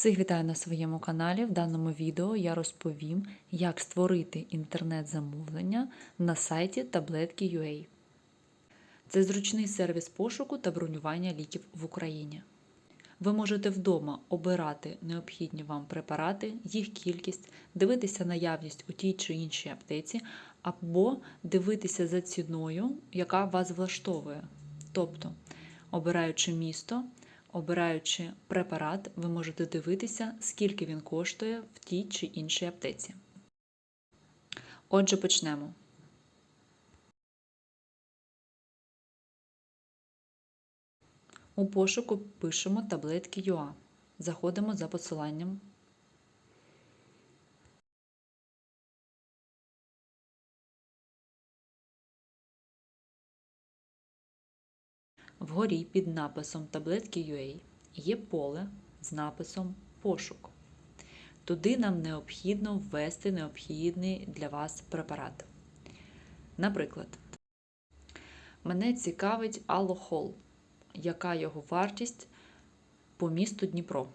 Всіх вітаю на своєму каналі. В даному відео я розповім, як створити інтернет-замовлення на сайті Tabletki.ua. Це зручний сервіс пошуку та бронювання ліків в Україні. Ви можете вдома обирати необхідні вам препарати, їх кількість, дивитися наявність у тій чи іншій аптеці, або дивитися за ціною, яка вас влаштовує. Тобто, обираючи місто, Обираючи препарат, ви можете дивитися, скільки він коштує в тій чи іншій аптеці. Отже, почнемо. У пошуку пишемо таблетки ЮА. Заходимо за посиланням. Вгорі під написом таблетки UA є поле з написом Пошук. Туди нам необхідно ввести необхідний для вас препарат. Наприклад, мене цікавить алохол, яка його вартість по місту Дніпро.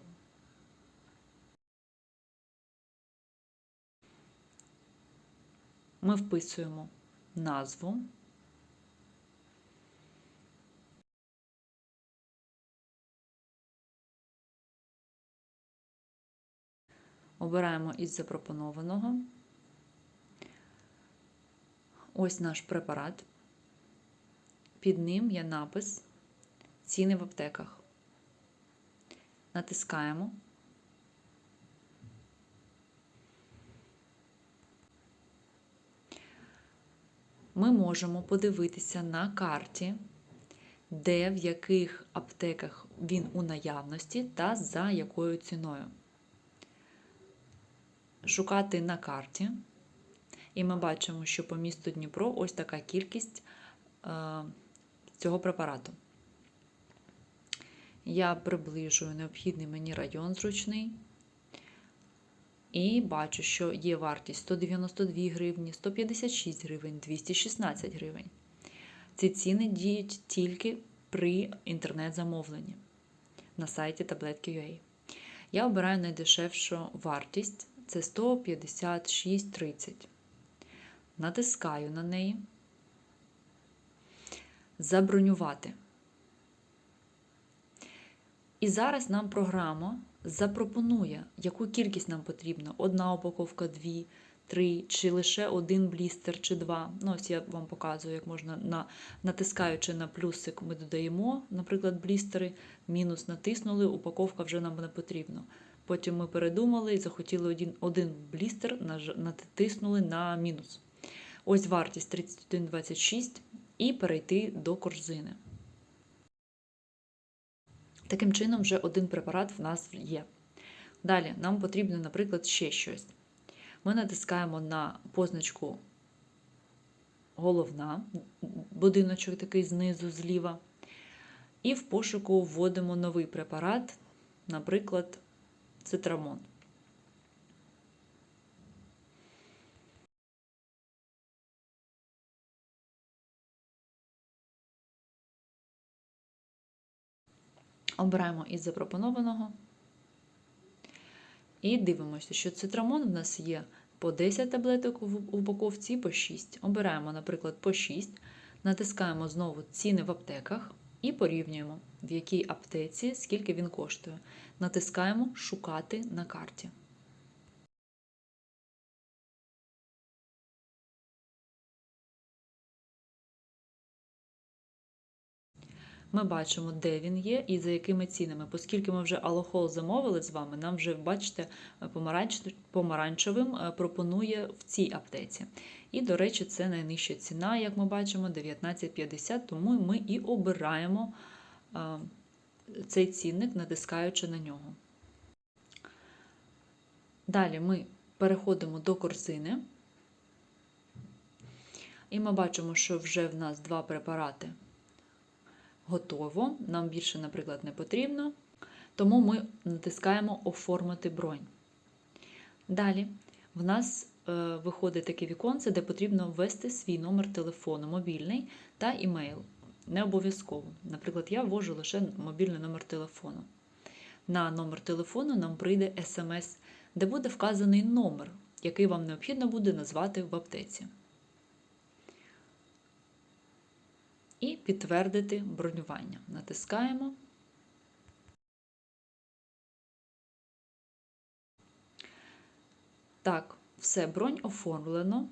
Ми вписуємо назву. Обираємо із запропонованого. Ось наш препарат. Під ним є напис Ціни в аптеках. Натискаємо. Ми можемо подивитися на карті, де в яких аптеках він у наявності та за якою ціною шукати на карті. І ми бачимо, що по місту Дніпро ось така кількість е, цього препарату. Я приближую необхідний мені район зручний. І бачу, що є вартість 192 гривні, 156 гривень, 216 гривень. Ці ціни діють тільки при інтернет-замовленні на сайті Таблетки.ua. Я обираю найдешевшу вартість це 156,30. Натискаю на неї. Забронювати. І зараз нам програма запропонує, яку кількість нам потрібно: одна упаковка, дві, три, чи лише один блістер, чи два. Ну, ось я вам показую, як можна на, натискаючи на плюсик, ми додаємо, наприклад, блістери, мінус натиснули, упаковка вже нам не потрібна. Потім ми передумали і захотіли один один блістер, натиснули на мінус. Ось вартість 31,26 і перейти до корзини. Таким чином, вже один препарат в нас є. Далі нам потрібно, наприклад, ще щось. Ми натискаємо на позначку головна, будиночок такий знизу зліва. І в пошуку вводимо новий препарат, наприклад, цитрамон. Обираємо із запропонованого і дивимося, що цитрамон в нас є по 10 таблеток в упаковці по 6. Обираємо, наприклад, по 6, натискаємо знову ціни в аптеках і порівнюємо, в якій аптеці скільки він коштує. Натискаємо Шукати на карті. Ми бачимо, де він є і за якими цінами. Оскільки ми вже алохол замовили з вами, нам вже, бачите, помаранчевим е, пропонує в цій аптеці. І, до речі, це найнижча ціна, як ми бачимо, 19,50, тому ми і обираємо цей цінник, натискаючи на нього. Далі ми переходимо до корзини, і ми бачимо, що вже в нас два препарати готово. Нам більше, наприклад, не потрібно. Тому ми натискаємо Оформити бронь. Далі в нас виходить таке віконце, де потрібно ввести свій номер телефону, мобільний та імейл. Не обов'язково. Наприклад, я ввожу лише мобільний номер телефону. на номер телефону нам прийде смс, де буде вказаний номер, який вам необхідно буде назвати в аптеці. І підтвердити бронювання. Натискаємо. Так, все, бронь оформлено.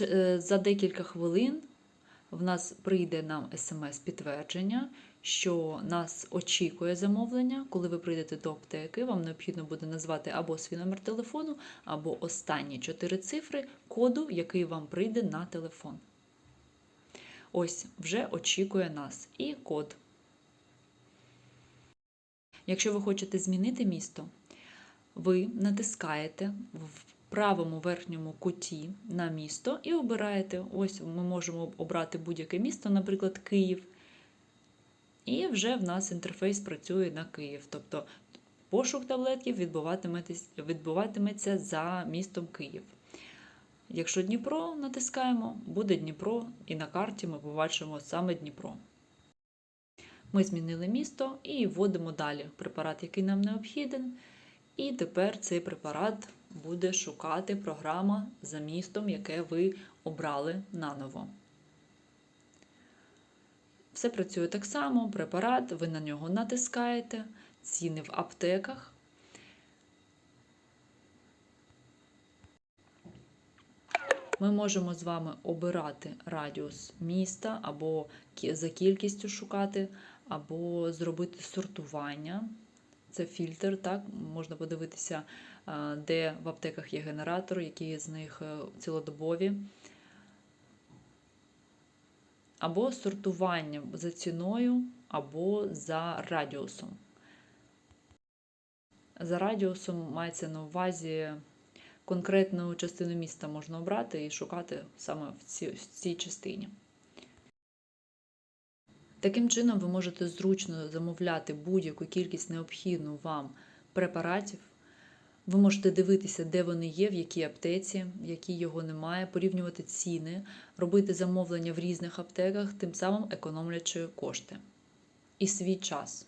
Е, За декілька хвилин в нас прийде нам смс-підтвердження, що нас очікує замовлення. Коли ви прийдете до аптеки, вам необхідно буде назвати або свій номер телефону, або останні чотири цифри коду, який вам прийде на телефон. Ось вже очікує нас і код. Якщо ви хочете змінити місто, ви натискаєте в правому верхньому куті на місто і обираєте. Ось ми можемо обрати будь-яке місто, наприклад, Київ. І вже в нас інтерфейс працює на Київ. Тобто пошук таблетків відбуватиметься, за містом Київ. Якщо Дніпро натискаємо, буде Дніпро, і на карті ми побачимо саме Дніпро. Ми змінили місто і вводимо далі препарат, який нам необхіден. І тепер цей препарат буде шукати програма за містом, яке ви обрали наново. Все працює так само, препарат, ви на нього натискаєте, ціни в аптеках. Ми можемо з вами обирати радіус міста, або за кількістю шукати, або зробити сортування. Це фільтр, так? Можна подивитися, де в аптеках є генератор, які з них е, цілодобові. Або сортування за ціною, або за радіусом. За радіусом мається на увазі конкретну частину міста можна обрати і шукати саме в цій, в цій частині. Таким чином, ви можете зручно замовляти будь-яку кількість необхідну вам препаратів. Ви можете дивитися, де вони є, в якій аптеці, в якій його немає, порівнювати ціни, робити замовлення в різних аптеках, тим самим економлячи кошти і свій час.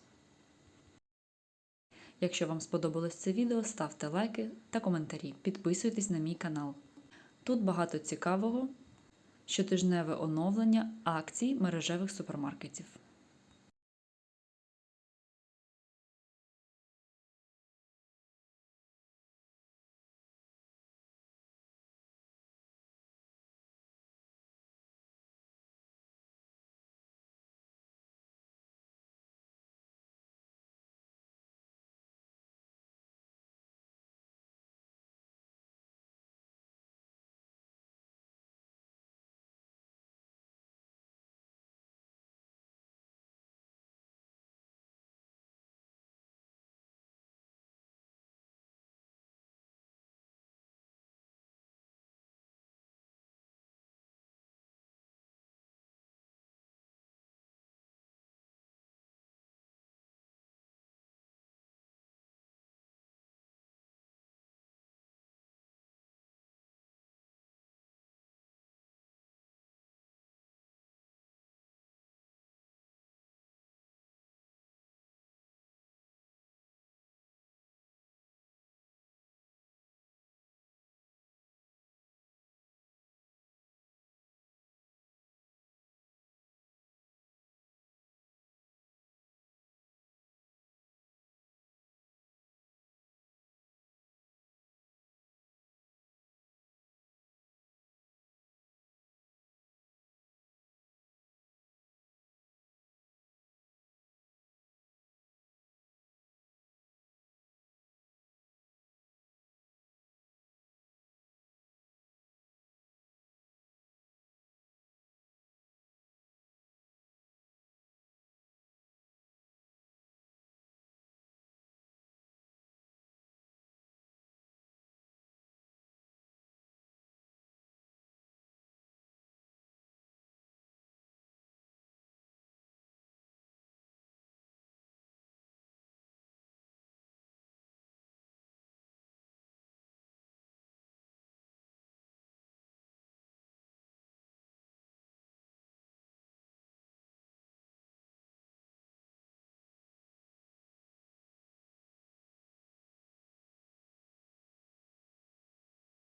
Якщо вам сподобалось це відео, ставте лайки та коментарі, підписуйтесь на мій канал. Тут багато цікавого, щотижневе оновлення акцій мережевих супермаркетів.